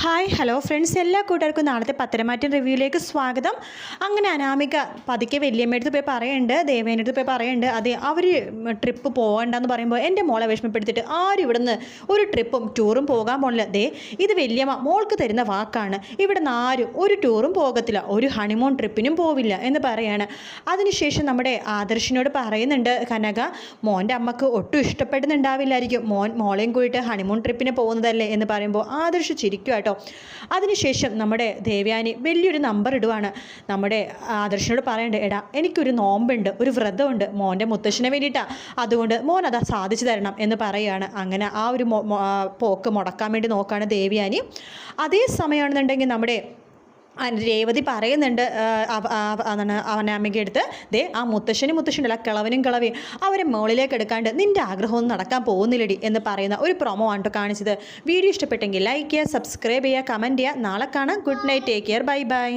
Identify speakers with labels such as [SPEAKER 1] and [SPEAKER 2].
[SPEAKER 1] Hi hello friends എല്ലാ കൂട്ടുകാർക്കും നാളത്തെ പത്തരമാറ്റം റിവ്യൂയിലേക്ക് സ്വാഗതം. അങ്ങനെ അനാമിക പതുക്കെ വല്യമ്മയടുത്ത് പോയി പറയുന്നുണ്ട് ദേവേനടുത്ത് പോയി പറയുന്നുണ്ട് അതെ അവർ ട്രിപ്പ് പോകണ്ടെന്ന് പറയുമ്പോൾ എന്റെ മോളെ വിഷമപ്പെടുത്തിയിട്ട് ആരും ഇവിടുന്ന് ഒരു ട്രിപ്പും ടൂറും പോകാൻ പോണില്ല. ദേ ഇത് വല്യമ്മ മോൾക്ക് തരുന്ന വാക്കാണ്. ഇവിടെ നിന്ന് ആരും ഒരു ടൂറും പോകത്തില്ല. ഒരു ഹണിമൂൺ ട്രിപ്പിനും പോവില്ല എന്ന് പറയാണ്. അതിനുശേഷം നമ്മുടെ ആദർശിനോട് പറയുന്നുണ്ട് കനക മോന്റെ അമ്മയ്ക്ക് ഒട്ടും ഇഷ്ടപ്പെടുന്നുണ്ടാവില്ലായിരിക്കും. മോൻ മോളെയും കൂടിയിട്ട് ഹണിമൂൺ ട്രിപ്പിന് പോകുന്നതല്ലേ എന്ന് പറയുമ്പോൾ ആദർശ് ചിരിക്കുക കേട്ടോ. അതിനുശേഷം നമ്മുടെ ദേവ്യാനി വലിയൊരു നമ്പർ ഇടുവാണ്. നമ്മുടെ ആദർശനോട് പറയണ്ടേ എടാ എനിക്കൊരു നോമ്പുണ്ട് ഒരു വ്രതമുണ്ട് മോന്റെ മുത്തശ്ശിനെ വേണ്ടിയിട്ടാണ് അതുകൊണ്ട് മോൻ അതാ സാധിച്ചു തരണം എന്ന് പറയുകയാണ്. അങ്ങനെ ആ ഒരു പോക്ക് മുടക്കാൻ വേണ്ടി നോക്കുകയാണ് ദേവ്യാനി. അതേ സമയമാണെന്നുണ്ടെങ്കിൽ നമ്മുടെ രേവതി പറയുന്നുണ്ട് എന്താണ് അവനാമ്മയ്ക്ക് എടുത്ത് ദേ ആ മുത്തശ്ശനും മുത്തശ്ശനുണ്ടല്ല കിളവനും കിളവിയും അവരെ മുകളിലേക്ക് എടുക്കാണ്ട് നിന്റെ ആഗ്രഹമൊന്നും നടക്കാൻ പോകുന്നില്ലടി എന്ന് പറയുന്ന ഒരു പ്രൊമോ ആണ് കാണിച്ചത്. വീഡിയോ ഇഷ്ടപ്പെട്ടെങ്കിൽ ലൈക്ക് ചെയ്യുക സബ്സ്ക്രൈബ് ചെയ്യുക കമന്റ് ചെയ്യുക. നാളെ കാണാം. Good night take care bye bye